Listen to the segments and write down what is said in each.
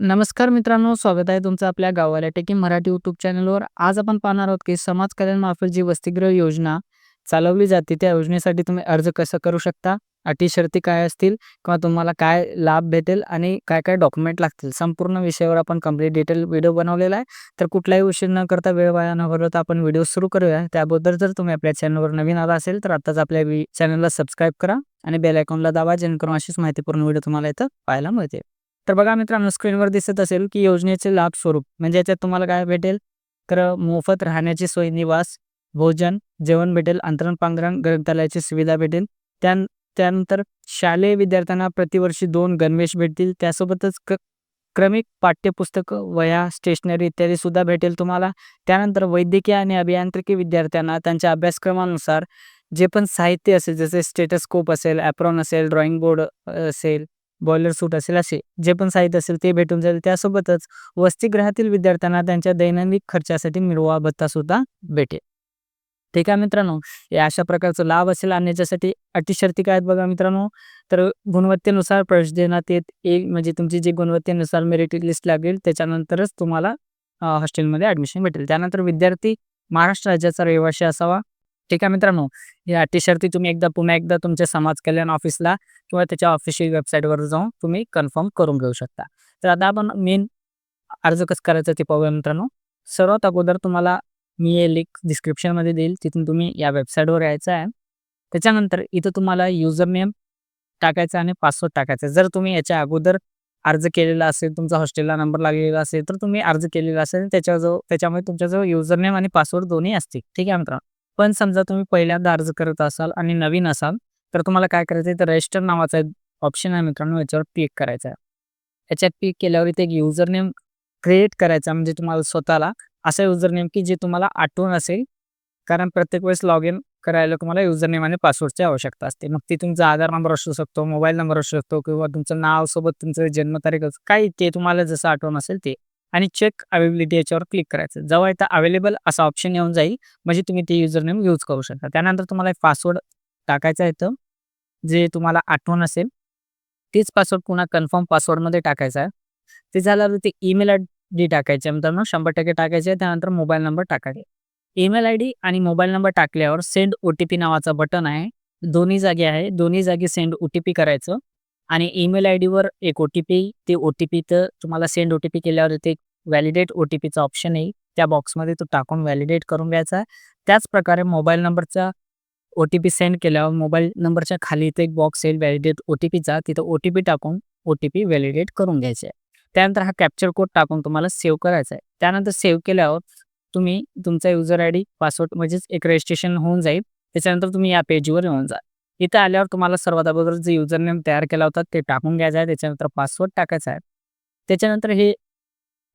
नमस्कार मित्रांनो, स्वागत आहे तुमचं आपल्या गावाला टेकी मराठी यूट्यूब चॅनलवर. आज आपण पाहणार आहोत की समाज कल्याण मार्फत जी वसतिगृह योजना चालवली जाते, त्या योजनेसाठी तुम्ही अर्ज कसं करू शकता, अटी शर्ती काय असतील किंवा तुम्हाला काय लाभ भेटेल आणि काय-काय डॉक्युमेंट लागतील. संपूर्ण विषयावर आपण कंप्लीट डिटेल व्हिडिओ बनवलेला आहे. तर कुठलाही उशीर न करता, वेळ वाया न घालवता आपण व्हिडिओ सुरू करूया. त्याबद्दल जर तुम्ही आपल्या चॅनलवर नवीन आला असेल, तर आत्ताच आपल्या चॅनलला सबस्क्राईब करा आणि बेल आयकॉनला दाबा, जेणेकरून अशीच माहितीपूर्ण व्हिडिओ तुम्हाला इथं पाहायला मिळते. तर बघा मित्रांनो, स्क्रीनवर दिसत असेल की योजनेचे लाभ स्वरूप म्हणजे याच्यात तुम्हाला काय भेटेल, तर मोफत राहण्याची सोय, निवास, भोजन, जेवण भेटेल, अंतरण-पांघरण ग्रंथालयाची सुविधा भेटेल. त्या त्यानंतर शालेय विद्यार्थ्यांना प्रतिवर्षी दोन गणवेश भेटतील. त्यासोबतच क्र क्रमिक पाठ्यपुस्तकं, वह्या, स्टेशनरी इत्यादी सुद्धा भेटेल तुम्हाला. त्यानंतर वैद्यकीय आणि अभियांत्रिकी विद्यार्थ्यांना त्यांच्या अभ्यासक्रमानुसार जे पण साहित्य असेल, जसे स्टेटस्कोप असेल, ॲप्रॉन असेल, ड्रॉइंग बोर्ड असेल, बॉयलर सूट असेल, असे जे पण साहित्य असेल ते भेटून जाईल. त्यासोबतच वसतिगृहातील विद्यार्थ्यांना त्यांच्या दैनंदिन खर्चासाठी मिळवा भत्ता सुद्धा भेटेल. ठीक आहे मित्रांनो, हे अशा प्रकारचा लाभ असेल आणि याच्यासाठी अटी शर्ती काय आहेत बघा मित्रांनो, तर गुणवत्तेनुसार प्रवेश देण्यात येत एक म्हणजे तुमची जी गुणवत्तेनुसार मेरिट लिस्ट लागेल, त्याच्यानंतरच तुम्हाला हॉस्टेलमध्ये ॲडमिशन भेटेल. त्यानंतर विद्यार्थी महाराष्ट्र राज्याचा रहिवासी असावा. ठीक आहे मित्रांनो, या टी शर्ती तुम्ही एकदा पुन्हा एकदा तुमच्या समाज कल्याण ऑफिसला किंवा त्याच्या ऑफिशियल वेबसाईटवर जाऊन तुम्ही कन्फर्म करून घेऊ शकता. तर आता आपण मेन अर्ज कसं करायचं ते पाहूया मित्रांनो. सर्वात अगोदर तुम्हाला मी हे लिंक डिस्क्रिप्शनमध्ये देईल, तिथून तुम्ही या वेबसाईटवर यायचं आहे. त्याच्यानंतर इथं तुम्हाला युजर नेम टाकायचा आणि पासवर्ड टाकायचा. जर तुम्ही याच्या अगोदर अर्ज केलेला असेल, तुमचा हॉस्टेलला नंबर लागलेला असेल, तर तुम्ही अर्ज केलेला असेल त्याच्याजवळ त्याच्यामुळे तुमच्याजवळ युजर नेम आणि पासवर्ड दोन्ही असतील. ठीक आहे मित्रांनो. पण समजा तुम्ही पहिल्यांदा अर्ज करत असाल आणि नवीन असाल, तर तुम्हाला काय करायचं आहे, तर रजिस्टर नावाचा ऑप्शन आहे मित्रांनो, याच्यावर क्लिक करायचा आहे. याच्यात क्लिक केल्यावर इथे एक युजर नेम क्रिएट करायचा म्हणजे तुम्हाला स्वतःला असा युजर नेम की जे तुम्हाला आठवण असेल, कारण प्रत्येक वेळेस लॉग इन करायला तुम्हाला युजर नेम आणि पासवर्डची आवश्यकता असते. मग ते तुमचा आधार नंबर असू शकतो, मोबाईल नंबर असू शकतो किंवा तुमचं नाव सोबत तुमचं जन्मतारीख काही ते तुम्हाला जसं आठवण असेल ते आणि चेक अवेलेबिलिटी याच्यावर क्लिक करायचं. जेव्हा इथं अवेलेबल असा ऑप्शन येऊन जाईल, म्हणजे तुम्ही ते युजर नेम यूज करू शकता. त्यानंतर तुम्हाला एक पासवर्ड टाकायचा आहे जे तुम्हाला आठवण असेल, तेच पासवर्ड पुन्हा कन्फर्म पासवर्डमध्ये टाकायचा आहे. ते झाल्यावर ते ईमेल आयडी टाकायची आहे मित्रांनो, 100% टाकायची आहे. त्यानंतर मोबाईल नंबर टाकायचा. ईमेल आयडी आणि मोबाईल नंबर टाकल्यावर सेंड ओ-टी-पी नावाचा बटन आहे. दोन्ही जागी आहे. दोन्ही जागी सेंड ओ-टी-पी करायचं आणि ईमेल आयडीवर एक ओ-टी-पी, ते ओ-टी-पी तर तुम्हाला सेंड ओ-टी-पी केल्यावर ते व्हॅलिडेट ओ-टी-पीचा ऑप्शन येईल. त्या बॉक्समध्ये तो टाकून व्हॅलिडेट करून घ्यायचा. त्याच प्रकारे मोबाईल नंबरचा ओ-टी-पी सेंड केल्यावर मोबाईल नंबरच्या खाली इथे एक बॉक्स येईल व्हॅलिडेट ओ-टी-पीचा. तिथं ओ-टी-पी टाकून ओ-टी-पी व्हॅलिडेट करून घ्यायचा आहे. त्यानंतर हा कॅप्चर कोड टाकून तुम्हाला सेव्ह करायचा आहे. त्यानंतर सेव्ह केल्यावर तुम्ही तुमचा युजर आयडी, पासवर्ड म्हणजेच एक रजिस्ट्रेशन होऊन जाईल. त्याच्यानंतर तुम्ही या पेजवर येऊन जा. इथं आल्यावर तुम्हाला सर्वात अगोदर जे युजर नेम तयार केला होता ते टाकून घ्यायचा आहे. त्याच्यानंतर पासवर्ड टाकायचा आहे. त्याच्यानंतर हे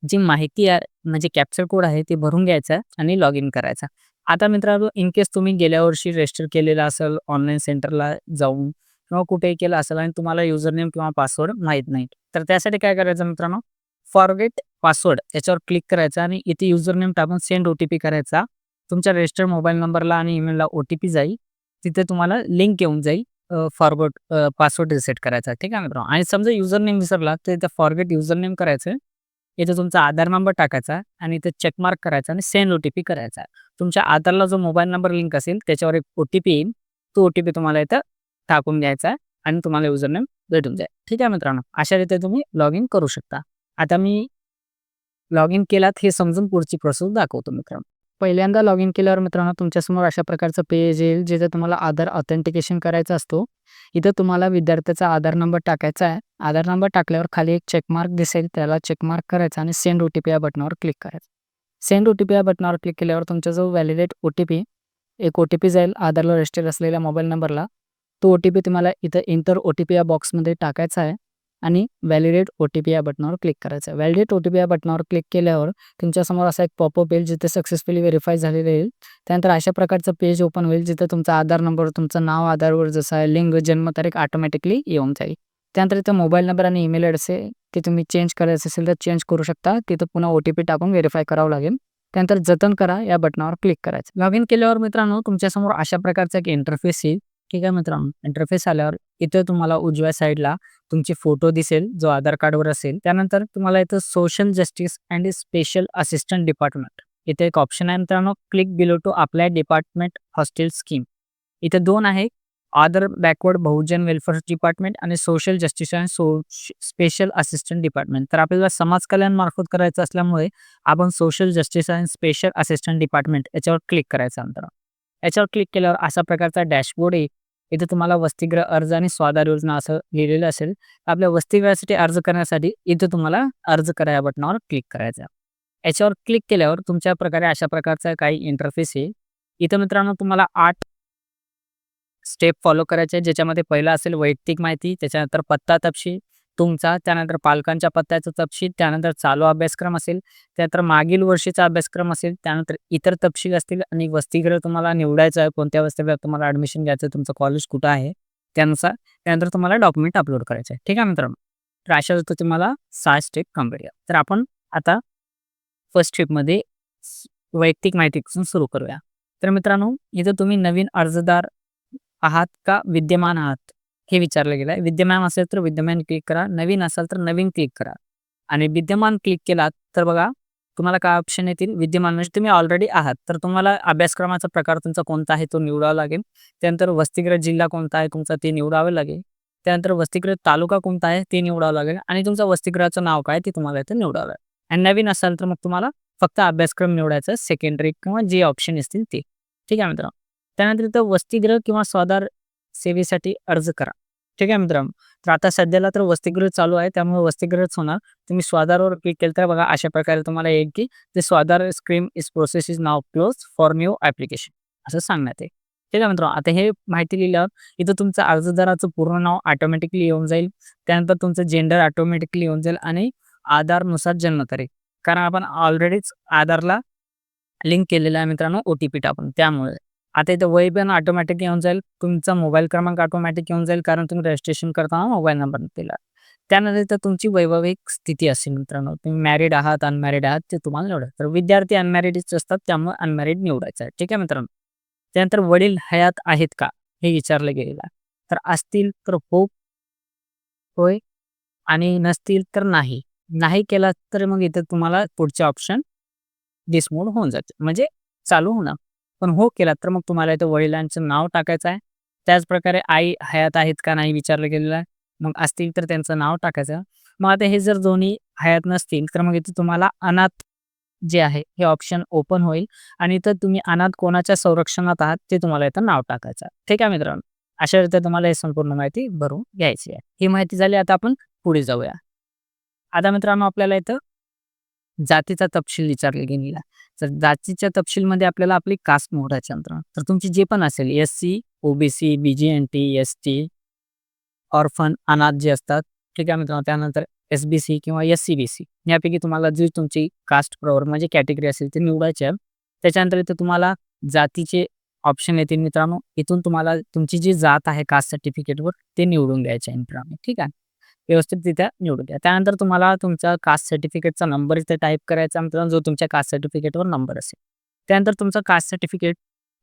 जी माहिती आहे म्हणजे कॅप्चर कोड आहे ते भरून घ्यायचा आणि लॉग इन करायचा. आता मित्रांनो, इन केस तुम्ही गेल्या वर्षी रजिस्टर केलेलं असेल ऑनलाईन सेंटरला जाऊन किंवा कुठेही केलं असेल आणि तुम्हाला युजर नेम किंवा पासवर्ड माहीत नाही, तर त्यासाठी काय करायचं मित्रांनो, फॉरगेट पासवर्ड याच्यावर क्लिक करायचा आणि इथे युजर नेम टाकून सेंड ओ-टी-पी करायचा. तुमच्या रजिस्टर्ड मोबाईल नंबरला आणि ईमेलला ओ-टी-पी जाईल. तिथे तुम्हाला लिंक येऊन जाईल फॉरवर्ड पासवर्ड रिसेट करायचा. ठीक आहे मित्रांनो. आणि समजा युजर नेम विसरला, तर इथं फॉरगेट युजर नेम करायचं. इथे तुमचा आधार नंबर टाकायचा आणि इथे चेक मार्क करायचा आणि सेंड ओ करायचा. तुमच्या आधारला जो मोबाईल नंबर लिंक असेल त्याच्यावर एक ओ येईल. तो ओ तुम्हाला इथं टाकून द्यायचा आणि तुम्हाला युजर नेम भेटून जाईल. ठीक आहे मित्रांनो. अशा रीते तुम्ही लॉग इन करू शकता. आता मी लॉग इन केलात हे समजून पुढची प्रोसेस दाखवतो मित्रांनो. पहिल्यांदा लॉग इन केल्यावर मित्रांनो तुमच्यासमोर अशा प्रकारचं पेज येईल, जिथे तुम्हाला आधार ऑथेंटिकेशन करायचा असतो. इथं तुम्हाला विद्यार्थ्याचा आधार नंबर टाकायचा आहे. आधार नंबर टाकल्यावर खाली एक चेकमार्क दिसेल, त्याला चेकमार्क करायचा आणि सेंड ओ-टी-पी या बटनावर क्लिक करायचं. सेंड ओ-टी-पी या बटनावर क्लिक केल्यावर तुमच्याजवळ व्हॅलिडेट ओ-टी-पी एक ओ-टी-पी जाईल आधारला रजिस्टर्ड असलेल्या मोबाईल नंबरला. तो ओ-टी-पी तुम्हाला इथं इंटर ओ-टी-पी या बॉक्समध्ये टाकायचा आहे आणि व्हॅलिडेट ओ-टी-पी या बटनावर क्लिक करायचं आहे. व्हॅलिडेट ओ-टी-पी या बटनावर क्लिक केल्यावर तुमच्यासमोर असा एक पॉपअप येईल, जिथे सक्सेसफुली व्हेरीफाय झालेलं येईल. त्यानंतर अशा प्रकारचं पेज ओपन होईल, जिथं तुमचा आधार नंबर, तुमचं नाव आधारवर जसं आहे, लिंग, जन्मतारीख ऑटोमॅटिकली येऊन जाईल. त्यानंतर इथं मोबाईल नंबर आणि ईमेल ॲड्रेस आहे, ते तुम्ही चेंज करायचं असेल तर चेंज करू शकता. तिथं पुन्हा ओ-टी-पी टाकून व्हेरीफाय करावं लागेल. त्यानंतर जतन करा या बटनावर क्लिक करायचं. लॉग इन केल्यावर मित्रांनो तुमच्यासमोर अशा प्रकारचा एक इंटरफेस येईल. ठीक आहे मित्रांनो इंटरफेस आल्यावर इथे तुम्हाला उजव्या साईडला तुमची फोटो दिसेल जो आधार कार्डवर असेल. त्यानंतर तुम्हाला इथं social justice and special assistant department इथे एक ऑप्शन आहे मित्रांनो click below to apply department hostel scheme इथे दोन आहे आदर बॅकवर्ड बहुजन वेलफेअर डिपार्टमेंट आणि social justice and so special assistant department तर आपल्याला समाज कल्याण मार्फत करायचं असल्यामुळे आपण social justice and special assistant department याच्यावर क्लिक करायचं अंतर याच्यावर क्लिक केल्यावर अशा प्रकारचा डॅशबोर्ड येईल इथे तुम्हाला वसतिगृह अर्ज आणि स्वाधार योजना असं लिहिलेलं असेल आपल्या वसतिगृहासाठी अर्ज करण्यासाठी इथे तुम्हाला अर्ज करा या बटनावर क्लिक करायचं याच्यावर क्लिक केल्यावर तुमच्या प्रकारे अशा प्रकारचा काही इंटरफेस आहे इथं मित्रांनो तुम्हाला आठ स्टेप फॉलो करायचे ज्याच्यामध्ये पहिला असेल वैयक्तिक माहिती त्याच्यानंतर पत्ता तपशील तुमचा त्यानंतर पालकांच्या पत्त्याचा तपशील त्यानंतर चालू अभ्यासक्रम असेल त्यानंतर मागील वर्षीचा अभ्यासक्रम असेल त्यानंतर इतर तपशील असतील आणि वसतिगृह तुम्हाला निवडायचं आहे कोणत्या वसतिगृहात तुम्हाला ॲडमिशन घ्यायचं तुमचं कॉलेज कुठं आहे त्यानुसार त्यानंतर तुम्हाला डॉक्युमेंट अपलोड करायचं आहे. ठीक आहे मित्रांनो? तर अशा होतं तुम्हाला सहा स्टेप कंप्लीट तर आपण आता फर्स्ट स्टेपमध्ये वैयक्तिक माहितीपासून सुरू करूया. तर मित्रांनो इथं तुम्ही नवीन अर्जदार आहात का विद्यमान आहात? हे विचारलं गेलं आहे विद्यमान असेल तर विद्यमान क्लिक करा. नवीन असाल तर नवीन क्लिक करा. आणि विद्यमान क्लिक केलात तर बघा तुम्हाला काय ऑप्शन येतील? विद्यमान म्हणजे तुम्ही ऑलरेडी आहात. तर तुम्हाला अभ्यासक्रमाचा प्रकार तुमचा कोणता आहे तो निवडावा लागेल. त्यानंतर वसतिगृह जिल्हा कोणता आहे तुमचा ते निवडावे लागेल. त्यानंतर वसतिगृह तालुका कोणता आहे ते निवडावं लागेल. आणि तुमचं वसतिगृहाचं नाव काय ते तुम्हाला इथे निवडावं लागेल. आणि नवीन असाल तर मग तुम्हाला फक्त अभ्यासक्रम निवडायचा सेकंडरी किंवा जे ऑप्शन असतील ते. ठीक आहे मित्रांनो. त्यानंतर इथं वसतिगृह किंवा स्वाधार सेवेसाठी अर्ज करा. ठीक आहे मित्रांनो. तर आता सध्याला तर वसतिगृह चालू आहे त्यामुळे वसतिगृहच होणार. तुम्ही स्वाधारवर क्लिक केलं तर बघा अशा प्रकारे तुम्हाला येईल की ते Swadhar scheme is process is now close for new application असं सांगण्यात येईल. ठीक आहे मित्रांनो आता हे माहिती लिहिल्यावर इथं तुमचं अर्जदाराचं पूर्ण नाव ऑटोमॅटिकली येऊन जाईल. त्यानंतर तुमचं जेंडर ऑटोमॅटिकली येऊन जाईल आणि आधारनुसार जन्मतारीख. कारण आपण ऑलरेडीच आधारला लिंक केलेलं आहे मित्रांनो ओ टी पी टाकून. त्यामुळे आता इथं वय पण ऑटोमॅटिक येऊन जाईल. तुमचा मोबाईल क्रमांक ऑटोमॅटिक येऊन जाईल कारण तुम्ही रजिस्ट्रेशन करताना मोबाईल नंबर दिला. त्यानंतर इथं तुमची वैवाहिक स्थिती असेल मित्रांनो. तुम्ही मॅरिड आहात अनमॅरिड आहात ते तुम्हाला निवडायचं तर विद्यार्थी अनमॅरिडच असतात त्यामुळे अनमॅरिड निवडायचं आहे. ठीक आहे मित्रांनो? त्यानंतर वडील हयात आहेत का? हे विचारलं गेलेलं तर असतील तर हो होय. आणि नसतील तर नाही. नाही केला तर मग इथं तुम्हाला पुढचे ऑप्शन डिसमोड होऊन जाते म्हणजे चालू होणार. पण हो केलात तर मग तुम्हाला इथं वडिलांचं नाव टाकायचं आहे. त्याचप्रकारे आई हयात आहेत का नाही विचारलं गेलेलं आहे. मग असतील तर त्यांचं नाव टाकायचं मग आता हे जर दोन्ही हयात नसतील तर मग इथं तुम्हाला अनाथ जे आहे हे ऑप्शन ओपन होईल. आणि इथं तुम्ही अनाथ कोणाच्या संरक्षणात आहात ते तुम्हाला इथं नाव टाकायचं ठीक आहे मित्रांनो? अशा रीती तुम्हाला हे संपूर्ण माहिती भरून घ्यायची आहे. ही माहिती झाली आता आपण पुढे जाऊया. आता मित्रांनो आपल्याला इथं जातीचा तपशील विचारला गेलेला. तर जातीच्या तपशीलमध्ये आपल्याला आपली कास्ट मोडायच्या नंतर तर तुमची जे पण असेल S C OBC B J N T S T orphan अनाथ जे असतात ठीक आहे मित्रांनो. त्यानंतर एस बी सी किंवा एस सी बी सी यापैकी तुम्हाला जी तुमची कास्ट प्रवर म्हणजे कॅटेगरी असेल ते निवडायचे आहे. त्याच्यानंतर इथे तुम्हाला जातीचे ऑप्शन येतील मित्रांनो. इथून तुम्हाला तुमची जी जात आहे कास्ट सर्टिफिकेटवर ते निवडून द्यायचे आहे मित्रांनो. ठीक आहे? व्यवस्थित तिथे निवडून द्या. त्यानंतर तुम्हाला तुमचा कास्ट सर्टिफिकेटचा नंबर इथे टाईप करायचा मित्रांनो जो तुमच्या कास्ट सर्टिफिकेटवर नंबर असेल. त्यानंतर तुमचं कास्ट सर्टिफिकेट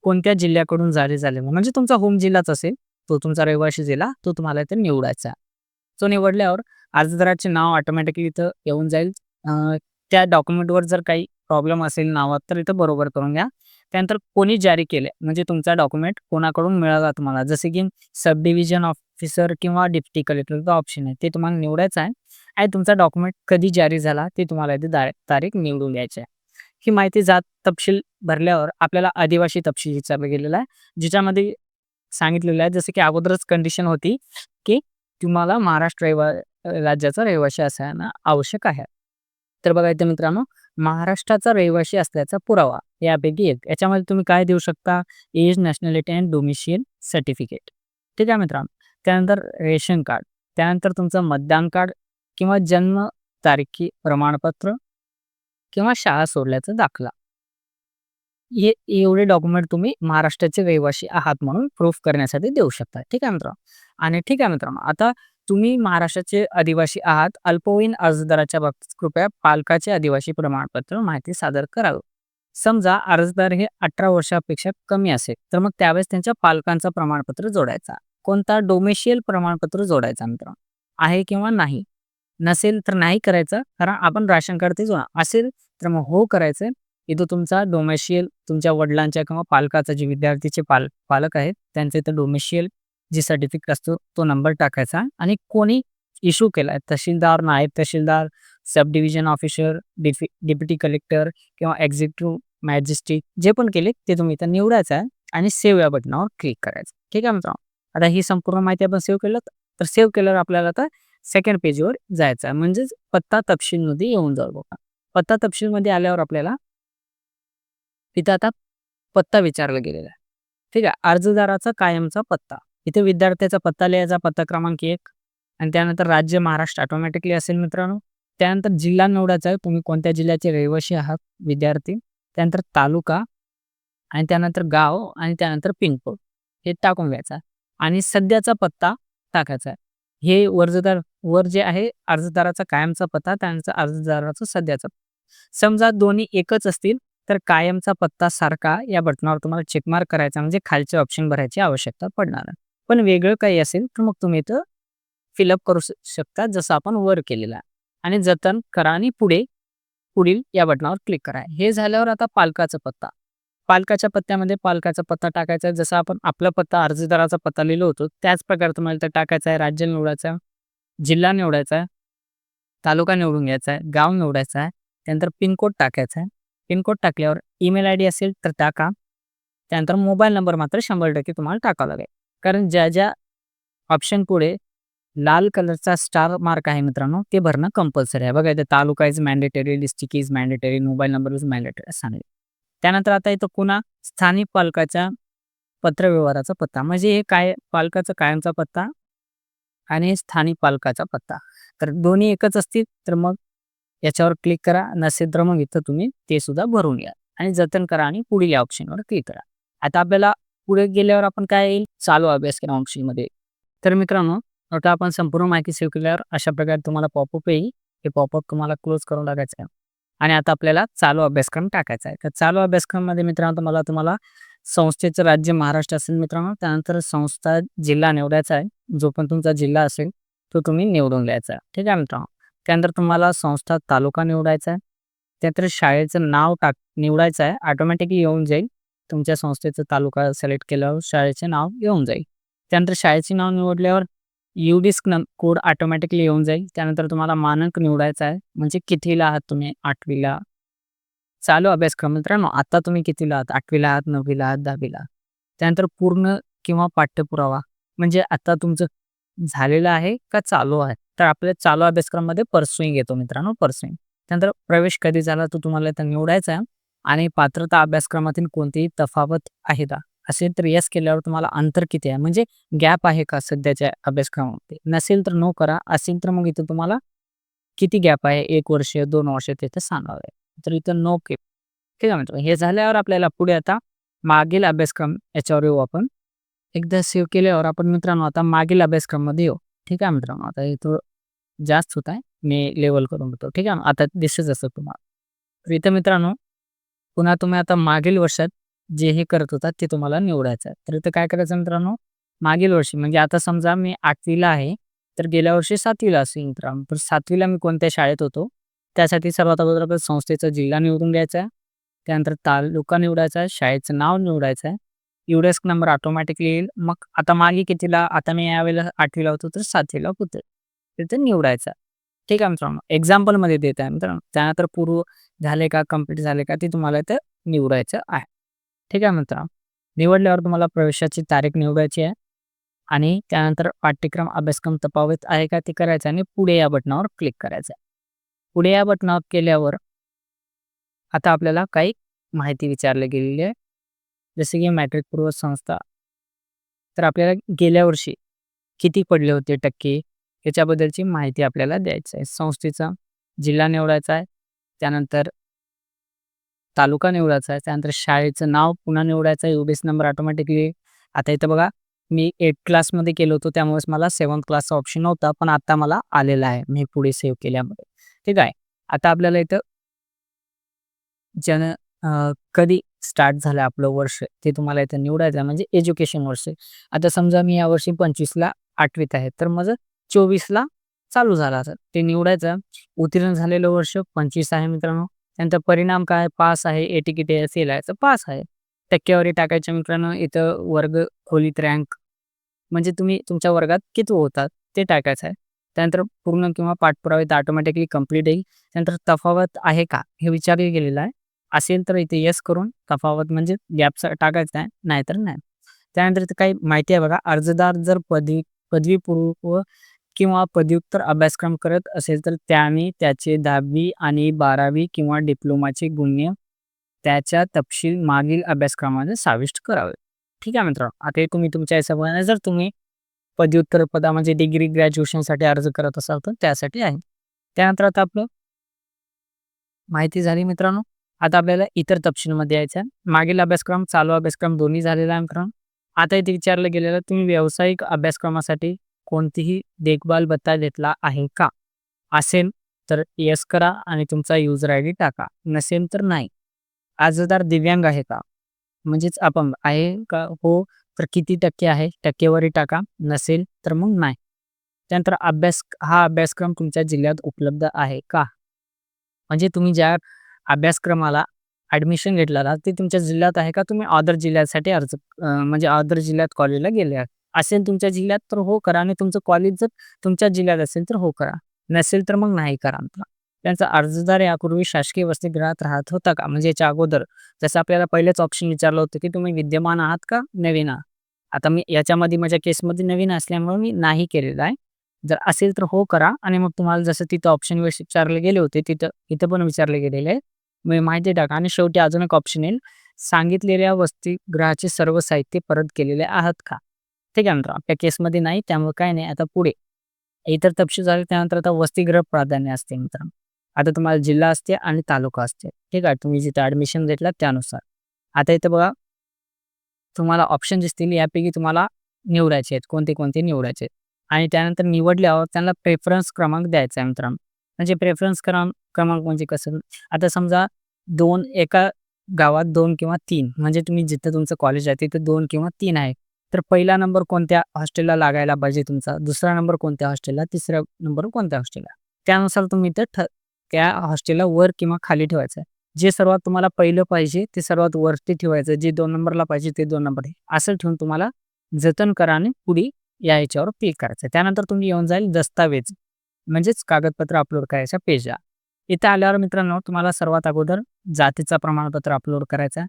कोणत्या जिल्ह्याकडून जारी झाले म्हणजे तुमचा होम जिल्हाच असेल. तो तुमचा रहिवाशी जिल्हा तो तुम्हाला इथे निवडायचा तो निवडल्यावर अर्जदाराचे नाव ऑटोमॅटिकली इथं येऊन जाईल. त्या डॉक्युमेंटवर जर काही प्रॉब्लेम असेल नावात तर इथं बरोबर करून घ्या. त्यानंतर कोणी जारी केले म्हणजे तुमचा डॉक्युमेंट कोणाकडून मिळाला तुम्हाला? जसे की सब डिव्हिजन ऑफ ऑफिसर किंवा डिप्टी कलेक्टरचा ऑप्शन आहे. ते तुम्हाला निवडायचं आहे. आणि तुमचा डॉक्युमेंट कधी जारी झाला ते तुम्हाला इथे तारीख निवडून घ्यायची आहे. ही माहिती जात तपशील भरल्यावर आपल्याला आदिवासी तपशील विचारला गेलेला आहे. ज्याच्यामध्ये सांगितलेलं आहे जसं की अगोदरच कंडिशन होती की तुम्हाला महाराष्ट्र रहिवा राज्याचा रहिवासी असणं आवश्यक आहे. तर बघा इथे मित्रांनो महाराष्ट्राचा रहिवासी असल्याचा पुरावा यापैकी एक. याच्यामध्ये तुम्ही काय देऊ शकता? Age nationality and domicile certificate ठीक आहे मित्रांनो. त्यानंतर रेशन कार्ड त्यानंतर तुमचं मतदान कार्ड किंवा जन्म तारीखी प्रमाणपत्र किंवा शाळा सोडल्याचा दाखला. हे एवढे डॉक्युमेंट तुम्ही महाराष्ट्राचे रहिवासी आहात म्हणून प्रूफ करण्यासाठी देऊ शकता. ठीक आहे मित्रांनो? आणि ठीक आहे मित्रांनो आता तुम्ही महाराष्ट्राचे आदिवासी आहात. अल्पवयीन अर्जदाराच्या बाबतीत कृपया पालकाचे आदिवासी प्रमाणपत्र माहिती सादर करावं. समजा अर्जदार हे अठरा वर्षापेक्षा कमी असेल तर मग त्यावेळेस त्यांच्या पालकांचा प्रमाणपत्र जोडायचा. कोणता डोमेशियल प्रमाणपत्र जोडायचा मित्र आहे किंवा नाही? नसेल तर नाही करायचं कारण आपण राशन कार्ड ते जोडा असेल तर मग हो करायचं. इथं तुमचा डोमेशियल तुमच्या वडिलांच्या किंवा पालकाचा जे विद्यार्थीचे पाल पालक आहेत त्यांचं इथं डोमेशियल जे सर्टिफिकेट असतो तो नंबर टाकायचा. आणि कोणी इश्यू केला आहे तहसीलदार नायब तहसीलदार सब डिव्हिजन ऑफिसर डिफि डिप्युटी कलेक्टर किंवा एक्झिक्युटिव्ह मॅजिस्ट्रेट जे पण केले ते तुम्ही इथं निवडायचं आहे आणि सेव्ह या बटनावर क्लिक करायचं. ठीक आहे मित्रांनो? आता ही संपूर्ण माहिती आपण सेव्ह केलं तर सेव्ह केल्यावर आपल्याला आता सेकंड पेजवर जायचं आहे. म्हणजेच पत्ता तपशीलमध्ये येऊन जाऊ बघा. पत्ता तपशीलमध्ये आल्यावर आपल्याला तिथं आता पत्ता विचारला गेलेला आहे. ठीक आहे? अर्जदाराचा कायमचा पत्ता. इथे विद्यार्थ्याचा पत्ता लिहायचा पत्ता क्रमांक एक. आणि त्यानंतर राज्य महाराष्ट्र ऑटोमॅटिकली असेल मित्रांनो. त्यानंतर जिल्हा निवडायचा आहे. तुम्ही कोणत्या जिल्ह्याचे रहिवासी आहात? विद्यार्थी. त्यानंतर तालुका. आणि त्यानंतर गाव. आणि त्यानंतर पिनकोड. हे टाकून घ्यायचा आणि सध्याचा पत्ता टाकायचा आहे. हे अर्जदार वर जे आहे अर्जदाराचा कायमचा पत्ता त्यांचा अर्जदाराचा सध्याचा समजा दोन्ही एकच असतील तर कायमचा पत्ता सारखा या बटनावर तुम्हाला चेकमार्क करायचा म्हणजे खालचे ऑप्शन भरायची आवश्यकता पडणार पण वेगळं काही असेल तर मग तुम्ही इथं फिलअप करू शकता जसं आपण वर केलेलं आहे. आणि जतन करा आणि पुढे पुढील या बटनावर क्लिक करा. हे झाल्यावर आता पालकाचा पत्ता. पालकाच्या पत्त्यामध्ये पालकाचा पत्ता टाकायचा आहे. जसं आपण आपला पत्ता अर्जदाराचा पत्ता लिहिलो होतो त्याच प्रकारे तुम्हाला इथं टाकायचा आहे. राज्य निवडायचा जिल्हा निवडायचा आहे तालुका निवडून घ्यायचा आहे गाव निवडायचा आहे त्यानंतर पिनकोड टाकायचा आहे. पिनकोड टाकल्यावर ईमेल आय डी असेल तर टाका. त्यानंतर मोबाईल नंबर मात्र शंभर टक्के तुम्हाला टाकावा लागेल. कारण ज्या ज्या ऑप्शन पुढे लाल कलरचा स्टार मार्क आहे मित्रांनो ते भरणं कंपल्सरी आहे. बघा इथे taluka is mandatory district is mandatory mobile number is mandatory सांगेल. त्यानंतर आता इथं पुन्हा स्थानिक पालकाच्या पत्रव्यवहाराचा पत्ता. म्हणजे हे काय पालकाचा कायमचा पत्ता आणि स्थानिक पालकाचा पत्ता. तर दोन्ही एकच असतील तर मग याच्यावर क्लिक करा. नसेल तर मग इथं तुम्ही ते सुद्धा भरून घ्या आणि जतन करा आणि पुढील या ऑप्शनवर क्लिक करा. आता आपल्याला पुढे गेल्यावर आपण काय येईल? चालू अभ्यास ऑप्शन ऑप्शनमध्ये तर मित्रांनो आता आपण संपूर्ण माहिती सेव्ह केल्यावर अशा प्रकारे तुम्हाला पॉपअप येईल. हे पॉपअप तुम्हाला क्लोज करून टाकायचं आहे. आणि आता आपल्याला चालू अभ्यासक्रम टाकायचा आहे. तर चालू अभ्यासक्रममध्ये मित्रांनो मला तुम्हाला संस्थेचं राज्य महाराष्ट्र असेल मित्रांनो त्यानंतर संस्था जिल्हा निवडायचा आहे. जो पण तुमचा जिल्हा असेल तो तुम्ही निवडून घ्यायचा आहे. ठीक आहे मित्रांनो? त्यानंतर तुम्हाला संस्था तालुका निवडायचा आहे. त्यानंतर शाळेचं नाव टाक निवडायचं आहे. ऑटोमॅटिकली येऊन जाईल. तुमच्या संस्थेचं तालुका सिलेक्ट केल्यावर शाळेचे नाव येऊन जाईल. त्यानंतर शाळेचे नाव निवडल्यावर युडिस्क न कोड ऑटोमॅटिकली येऊन जाईल. त्यानंतर तुम्हाला मानक निवडायचा आहे. म्हणजे कितीला आहात तुम्ही? आठवीला. चालू अभ्यासक्रम मित्रांनो आता तुम्ही कितीला आहात? आठवीला आहात नववीला आहात दहावीला त्यानंतर पूर्ण किंवा पाठ्यपुरावा म्हणजे आता तुमचं झालेलं आहे का चालू आहे? तर आपल्या चालू अभ्यासक्रमामध्ये परसुईंग येतो मित्रांनो परसुईंग त्यानंतर प्रवेश कधी झाला तो तुम्हाला इथं निवडायचा आहे. आणि पात्रता अभ्यासक्रमातील कोणतीही तफावत आहे का? असेल तर यस केल्यावर तुम्हाला अंतर किती आहे? म्हणजे गॅप आहे का सध्याच्या अभ्यासक्रमामध्ये? नसेल तर नो करा. असेल तर मग इथं तुम्हाला किती गॅप आहे? एक वर्ष दोन वर्ष तिथं सांगावं आहे तर इथं नो के ठीक आहे मित्र हे झाल्यावर आपल्याला पुढे आता मागील अभ्यासक्रम याच्यावर येऊ आपण. एकदा सेव्ह केल्यावर आपण मित्रांनो आता मागील अभ्यासक्रममध्ये येऊ. ठीक आहे मित्रांनो आता इथं जास्त होत आहे. मी लेवल करून घेतो ठीक आहे आता दिसत असं तुम्हाला. इथं मित्रांनो पुन्हा तुम्ही आता मागील वर्षात जे हे करत होता ते तुम्हाला निवडायचं. तर इथं काय करायचं मित्रांनो? मागील वर्षी म्हणजे आता समजा मी आठवीला आहे तर गेल्या वर्षी सातवीला असेल मित्रांनो. तर सातवीला मी कोणत्या शाळेत होतो? त्यासाठी सर्वात अगोदर आपल्याला संस्थेचा जिल्हा निवडून घ्यायचा आहे. त्यानंतर तालुका निवडायचा आहे शाळेचं नाव निवडायचं आहे. एवढेच नंबर ऑटोमॅटिकली येईल. मग आता मागे कितीला आता मी यावेळेला आठवीला होतो तर सातवीला होतो. तिथे निवडायचा ठीक आहे मित्रांनो. एक्झाम्पलमध्ये देत आहे मित्रांनो. त्यानंतर पूर्व झाले का कंप्लीट झाले का ते तुम्हाला इथं निवडायचं आहे. ठीक आहे मित्रांनो निवडल्यावर तुम्हाला प्रवेशाची तारीख निवडायची आहे. आणि त्यानंतर पाठ्यक्रम अभ्यासक्रम तपावत आहे का ते करायचं आणि पुढे या बटनावर क्लिक करायचं आहे. पुढे या बटनावर केल्यावर आता आपल्याला काही माहिती विचारली गेलेली आहे. जसे की मॅट्रिक पूर्व संस्था. तर आपल्याला गेल्या वर्षी किती पडले होते टक्के? याच्याबद्दलची माहिती आपल्याला द्यायची आहे. संस्थेचा जिल्हा निवडायचा आहे. त्यानंतर तालुका निवडायचा आहे त्यानंतर शाळेचं नाव पुन्हा निवडायचं आहे युबीएस नंबर ऑटोमॅटिकली आता इथं बघा मी एट क्लासमध्ये केलं होतो त्यामुळेच मला सेवन्थ क्लासचा ऑप्शन नव्हता पण आता मला आलेला आहे मी पुढे सेव्ह केल्यामुळे ठीक आहे आता आपल्याला इथं जन कधी स्टार्ट झालं आपलं वर्ष ते तुम्हाला इथं निवडायचं म्हणजे एज्युकेशन वर्ष. आता समजा मी यावर्षी 25ला 8वीत आहे. तर माझं 24ला चालू झाला असेल. ते निवडायचं. उत्तीर्ण झालेलं वर्ष 25 आहे मित्रांनो. त्यानंतर परिणाम काय पास आहे, ए तिकीट आहे, आहे, तर पास आहे. टक्केवारी टाकायच्या मित्रांनो इथं वर्ग खोलीत रँक म्हणजे तुम्ही तुमच्या वर्गात किती होतात ते टाकायचं आहे. त्यानंतर पूर्ण किंवा पाठपुरावे तर ऑटोमॅटिकली कंप्लीट येईल. त्यानंतर तफावत आहे का हे विचारलं गेलेलं आहे. असेल तर इथे येस करून तफावत म्हणजे गॅप टाकायचं आहे, नाहीतर नाही. त्यानंतर इथे काही माहिती आहे बघा. अर्जदार जर पदवी पदवीपूर्व किंवा पदव्युत्तर अभ्यासक्रम करत असेल तर त्याने त्याचे 10वी आणि 12वी किंवा डिप्लोमाचे गुण त्याच्या तपशील मागील अभ्यासक्रमामध्ये समाविष्ट करावे. ठीक आहे मित्रांनो. आता हे तुम्ही तुमच्या हिशोबाने जर तुम्ही पदव्युत्तर पदा म्हणजे डिग्री ग्रॅज्युएशनसाठी अर्ज करत असाल तर त्यासाठी आहे. त्यानंतर आता आपलं माहिती झाली मित्रांनो. आता आपल्याला इतर तपशीलमध्ये यायचं आहे. मागील अभ्यासक्रम, चालू अभ्यासक्रम दोन्ही झालेला आहे मित्रांनो. आता इथे विचारलं गेलेलं तुम्ही व्यावसायिक अभ्यासक्रमासाठी कोणतीही देखभाल भत्ता घेतला आहे का? असेल तर येस करा आणि तुमचा युजर आयडी टाका. नसेल तर नाही. अर्जदार दिव्यांग आहे का? म्हणजेच अपंग आहे का? हो तर किती टक्के आहे? टक्केवारी टाका. नसेल तर मग नाही. त्यानंतर अभ्यास हा अभ्यासक्रम तुमच्या जिल्ह्यात उपलब्ध आहे का? म्हणजे तुम्ही ज्या अभ्यासक्रमाला ॲडमिशन घेतला ते तुमच्या जिल्ह्यात आहे का? तुम्ही अदर जिल्ह्यासाठी अर्ज म्हणजे अदर जिल्ह्यात कॉलेजला गेले आहात. असेल तुमच्या जिल्ह्यात तर हो करा आणि तुमचं कॉलेज जर तुमच्या जिल्ह्यात असेल तर हो करा. नसेल तर मग नाही करा त्यांचा अर्जदार यापूर्वी शासकीय वसतिगृहात राहत होता का? म्हणजे याच्या अगोदर जसं आपल्याला पहिलेच ऑप्शन विचारलं होतं की तुम्ही विद्यमान आहात का नवीन आहात? आता मी याच्यामध्ये माझ्या केसमध्ये नवीन असल्यामुळे मी नाही केलेलं आहे. जर असेल तर हो करा आणि मग तुम्हाला जसं तिथं ऑप्शन विचारले गेले होते तिथं इथं पण विचारले गेलेले आहे. माहिती टाका आणि शेवटी अजून एक ऑप्शन येईल. सांगितलेल्या वसतिगृहाचे सर्व साहित्य परत केलेले आहात का? ठीक आहे मित्र आपल्या केसमध्ये नाही त्यामुळे काही नाही. आता पुढे इतर तपशील झाले त्यानंतर आता वसतिगृह प्राधान्य असते मित्र आता तुम्हाला जिल्हा असते आणि तालुका असते. ठीक आहे. तुम्ही जिथे ॲडमिशन घेतला त्यानुसार. आता इथं बघा तुम्हाला ऑप्शन दिसतील यापैकी तुम्हाला निवडायचे आहेत. कोणते, कोणते निवडायचे आहेत. आणि त्यानंतर निवडल्यावर त्यांना प्रेफरन्स क्रमांक द्यायचा आहे मित्रांनो. म्हणजे प्रेफरन्स क्रमांक क्रमांक म्हणजे कसं? आता समजा दोन एका गावात दोन किंवा तीन म्हणजे तुम्ही जिथं तुमचं कॉलेज आहे तिथं दोन किंवा तीन आहे. तर पहिला नंबर कोणत्या हॉस्टेलला लागायला पाहिजे तुमचा, दुसरा नंबर कोणत्या हॉस्टेलला, तिसरा नंबर कोणत्या हॉस्टेलला. त्यानुसार तुम्ही ते ठ त्या हॉस्टेलला वर किंवा खाली ठेवायचं आहे. जे सर्वात तुम्हाला पहिलं पाहिजे ते सर्वात वरती ठेवायचं. जे दोन नंबरला पाहिजे ते दोन नंबर असं ठेवून तुम्हाला जतन करा आणि पुढे या ह्याच्यावर क्लिक करायचं. त्यानंतर तुम्ही येऊन जाईल दस्तावेज म्हणजेच कागदपत्र अपलोड करायच्या पेजला. इथं आल्यावर मित्रांनो तुम्हाला सर्वात अगोदर जातीचा प्रमाणपत्र अपलोड करायचं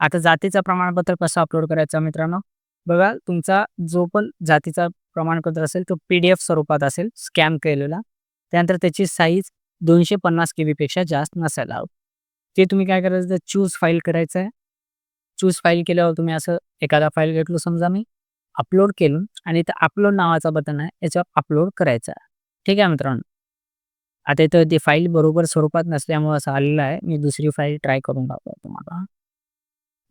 आता जातीचा प्रमाणपत्र कसं अपलोड करायचं मित्रांनो? बघा तुमचा जो पण जातीचा प्रमाणपत्र असेल तो पी-डी-एफ स्वरूपात असेल स्कॅन केलेला. त्यानंतर त्याची साईज दोनशे पन्नास के पेक्षा जास्त नसायला हवं. ते तुम्ही काय करायचं चूज फाईल करायचं आहे. चूज फाईल केल्यावर तुम्ही असं एखादा फाईल घेतलो समजा मी अपलोड केलं आणि इथं अपलोड नावाचा बटन आहे याच्यावर अपलोड करायचा ठीक आहे मित्रांनो. आता इथं ती फाईल बरोबर स्वरूपात नसल्यामुळे असं आलेलं आहे. मी दुसरी फाईल ट्राय करून दाखवतो तुम्हाला.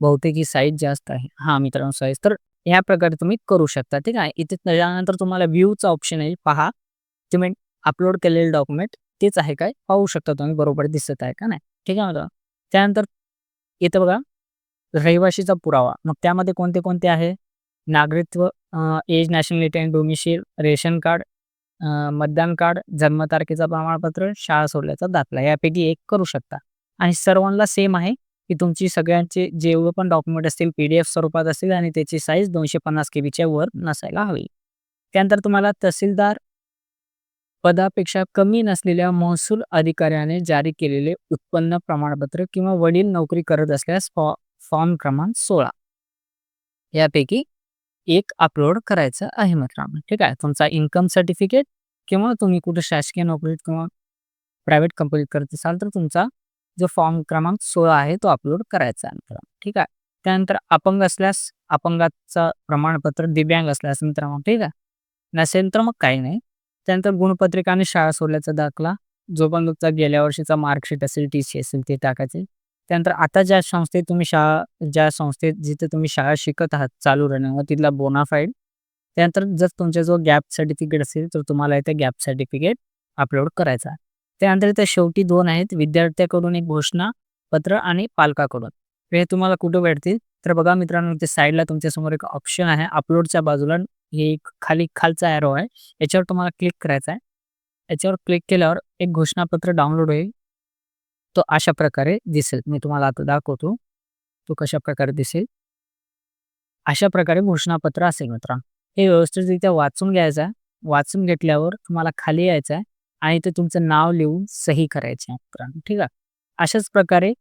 बहुतेक ही साईज जास्त आहे. हां मित्रांनो साईज तर ह्या प्रकारे तुम्ही करू शकता. ठीक आहे. इथे त्याच्यानंतर तुम्हाला व्ह्यूचा ऑप्शन येईल. पहा तुम्ही अपलोड केलेले डॉक्युमेंट तेच आहे काय पाहू शकता तुम्ही बरोबर दिसत आहे का नाही. ठीक आहे मित्रांनो. त्यानंतर इथं बघा रहिवाशीचा पुरावा. मग त्यामध्ये कोणते, कोणते आहे? नागरिकत्व, age, nationality and domicile, ration card, मतदान कार्ड, जन्मतारखेचा प्रमाणपत्र, शाळा सोडल्याचा दाखला यापैकी एक करू शकता. आणि सर्वांना सेम आहे की तुमची सगळ्यांचे जेवढे पण डॉक्युमेंट असतील पी-डी-एफ स्वरूपात असतील आणि त्याची साईज 250 केबीच्या वर नसायला हवी. त्यानंतर तुम्हाला तहसीलदार पदापेक्षा कमी नसलेल्या महसूल अधिकाऱ्याने जारी केलेले उत्पन्न प्रमाणपत्र किंवा वडील नोकरी करत असल्यास फॉ फॉर्म क्रमांक 16 यापैकी एक अपलोड करायचं आहे मित्रांनो. ठीक आहे. तुमचा इन्कम सर्टिफिकेट किंवा तुम्ही कुठे शासकीय नोकरीत किंवा प्रायव्हेट कंपनीत करत असाल तर तुमचा जो फॉर्म क्रमांक 16 आहे तो अपलोड करायचा ठीक आहे. त्यानंतर अपंग असल्यास अपंगाचं प्रमाणपत्र, दिव्यांग असल्यास मित्रांनो ठीक आहे. नसेल तर मग काही नाही. त्यानंतर गुणपत्रिका आणि शाळा सोडल्याचा दाखला, जो पण तुमचा गेल्या वर्षीचा मार्कशीट असेल, टी-सी असेल ते टाकायचे. त्यानंतर आता ज्या संस्थेत तुम्ही शाळा ज्या संस्थेत जिथे तुम्ही शाळा शिकत आहात चालू रनिंगवर तिथला बोनाफाईड. त्यानंतर जर तुमच्याजवळ गॅप सर्टिफिकेट असेल तर तुम्हाला इथे गॅप सर्टिफिकेट अपलोड करायचा आहे. त्यानंतर त्या शेवटी दोन आहेत. विद्यार्थ्याकडून एक घोषणा पत्र आणि पालकाकडून. हे तुम्हाला कुठं भेटतील? तर बघा मित्रांनो ते साईडला तुमच्यासमोर एक ऑप्शन आहे. अपलोडच्या बाजूला हे एक खाली खालचा ॲरो आहे. याच्यावर तुम्हाला क्लिक करायचा आहे. याच्यावर क्लिक केल्यावर एक घोषणापत्र डाउनलोड होईल. तो अशा प्रकारे दिसेल. मी तुम्हाला आता दाखवतो. तो कशा प्रकारे दिसेल? अशा प्रकारे घोषणापत्र असेल मित्रांनो हे व्यवस्थितरित्या वाचून घ्यायचं आहे. वाचून घेतल्यावर तुम्हाला खाली यायचं आहे. आणि ते तुमचं नाव लिहून सही करायचे मित्रांनो ठीक आहे. अशाच प्रकारे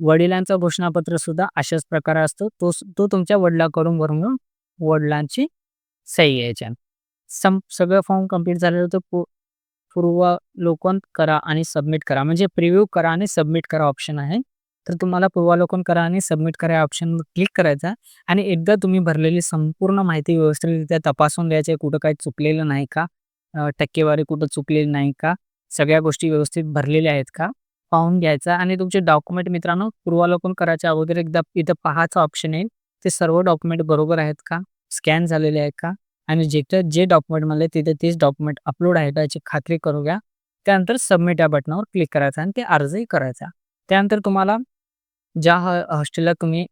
वडिलांचं घोषणापत्र सुद्धा अशाच प्रकारे असतो. तो तो तुमच्या वडिलाकडून वरून वडिलांची सही यायची आहे. सम सगळं फॉर्म कंप्लीट झालेलं तर पू पूर्वावलोकन करा आणि सबमिट करा. म्हणजे प्रिव्ह्यू करा आणि सबमिट करा ऑप्शन आहे. तर तुम्हाला पूर्वालोकन करा आणि सबमिट करा या ऑप्शनवर क्लिक करायचा आणि एकदा तुम्ही भरलेली संपूर्ण माहिती व्यवस्थितरित्या तपासून द्यायची कुठं काही चुकलेलं नाही का? टक्केवारी कुठं चुकलेली नाही का? सगळ्या गोष्टी व्यवस्थित भरलेल्या आहेत का? पाहून घ्यायचा आणि तुमचे डॉक्युमेंट मित्रांनो पूर्वावलोकन करायच्या अगोदर एकदा इथं पाहायचं ऑप्शन येईल. ते सर्व डॉक्युमेंट बरोबर आहेत का? स्कॅन झालेले आहेत का? आणि जिथं जे डॉक्युमेंट म्हणले तिथे तेच डॉक्युमेंट अपलोड आहे का? याची खात्री करू घ्या. त्यानंतर सबमिट या बटनावर क्लिक करायचा आणि ते अर्जही करायचा. त्यानंतर तुम्हाला ज्या हॉस्टेलला तुम्ही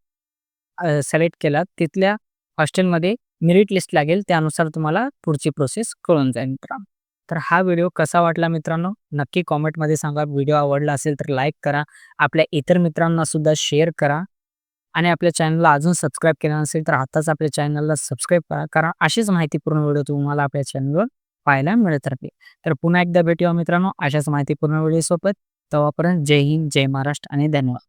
सिलेक्ट केलात तिथल्या हॉस्टेलमध्ये मेरिट लिस्ट लागेल त्यानुसार तुम्हाला पुढची प्रोसेस कळून जाईल मित्रांनो. तर हा व्हिडिओ कसा वाटला मित्रांनो? नक्की कॉमेंटमध्ये सांगा. व्हिडिओ आवडला असेल तर लाईक करा. आपल्या इतर मित्रांना सुद्धा शेअर करा. आणि आपल्या चॅनलला अजून सबस्क्राईब केलं नसेल तर आताच आपल्या चॅनलला सबस्क्राईब करा. कारण अशीच माहितीपूर्ण व्हिडिओ तुम्हाला आपल्या चॅनलवर पाहायला मिळत राहते तर पुन्हा एकदा भेटूया मित्रांनो अशाच माहितीपूर्ण व्हिडिओसोबत. तेव्हापर्यंत जय हिंद जय महाराष्ट्र आणि धन्यवाद.